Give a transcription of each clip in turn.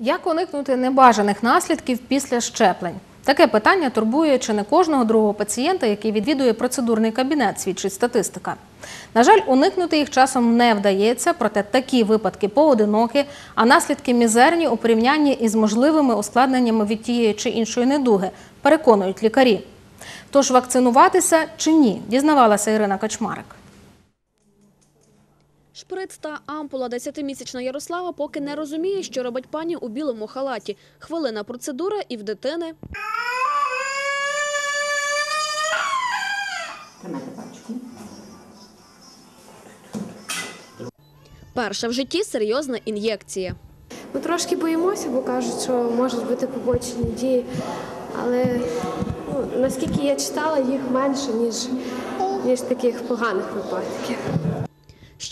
Як уникнути небажаних наслідків після щеплень? Таке питання турбує чи не кожного другого пацієнта, який відвідує процедурний кабінет, свідчить статистика. На жаль, уникнути їх часом не вдається, проте такі випадки поодинокі, а наслідки мізерні у порівнянні із можливими ускладненнями від тієї чи іншої недуги, переконують лікарі. Тож вакцинуватися чи ні, дізнавалася Ірина Качмарик. Шприц та ампула 10-місячна Ярослава поки не розуміє, що робить пані у білому халаті. Хвилина процедура і в дитини. Перша в житті серйозна ін'єкція. Ми трошки боїмося, бо кажуть, що можуть бути побочні дії. Але ну, наскільки я читала, їх менше, ніж, ніж таких поганих випадків.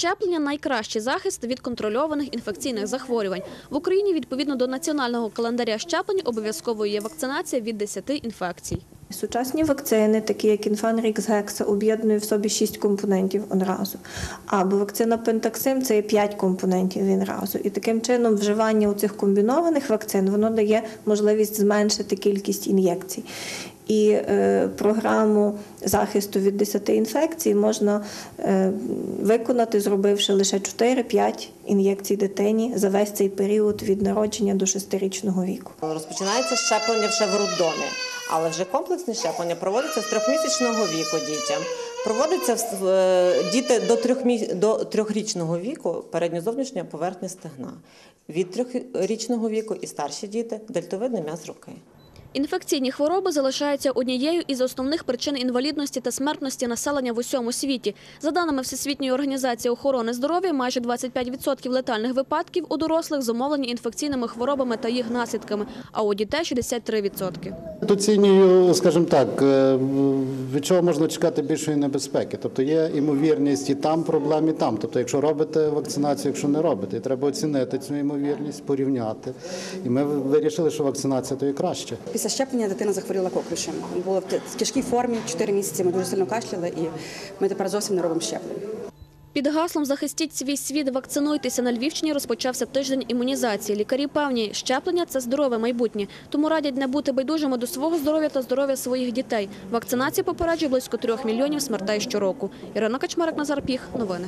Щеплення – найкращий захист від контрольованих інфекційних захворювань. В Україні відповідно до національного календаря щеплень обов'язковою є вакцинація від 10 інфекцій. Сучасні вакцини, такі як Інфанрікс Гекса, об'єднують в собі шість компонентів одразу. Або вакцина Пентаксим це є п'ять компонентів відразу. І таким чином вживання у цих комбінованих вакцин воно дає можливість зменшити кількість ін'єкцій. І е, програму захисту від 10 інфекцій можна е, виконати, зробивши лише 4-5 ін'єкцій дитині за весь цей період від народження до 6-річного віку. Розпочинається щеплення вже в роддомі, але вже комплексне щеплення проводиться з трьохмісячного віку дітям. Проводиться в- е, діти до до трьохрічного віку передньо зовнішня поверхня стегна. Від трьохрічного віку і старші діти дельтовидний м'яз руки. Інфекційні хвороби залишаються однією із основних причин інвалідності та смертності населення в усьому світі. За даними Всесвітньої організації охорони здоров'я, майже 25% летальних випадків у дорослих зумовлені інфекційними хворобами та їх наслідками, а у дітей 63%. Оцінюю, скажімо так, е, від чого можна чекати більшої небезпеки. Тобто є ймовірність і там проблем, і там. Тобто, якщо робите вакцинацію, якщо не робите, треба оцінити цю ймовірність, порівняти. І ми вирішили, що вакцинація то є краще. Після щеплення дитина захворіла коклюшем. Було в тяжкій формі 4 місяці. Ми дуже сильно кашляли, і ми тепер зовсім не робимо щеплень. Під гаслом «Захистіть свій світ, вакцинуйтеся» на Львівщині розпочався тиждень імунізації. Лікарі певні, щеплення – це здорове майбутнє. Тому радять не бути байдужими до свого здоров'я та здоров'я своїх дітей. Вакцинація попереджує близько трьох мільйонів смертей щороку. Ірина Качмарик, Назар Піх. Новини.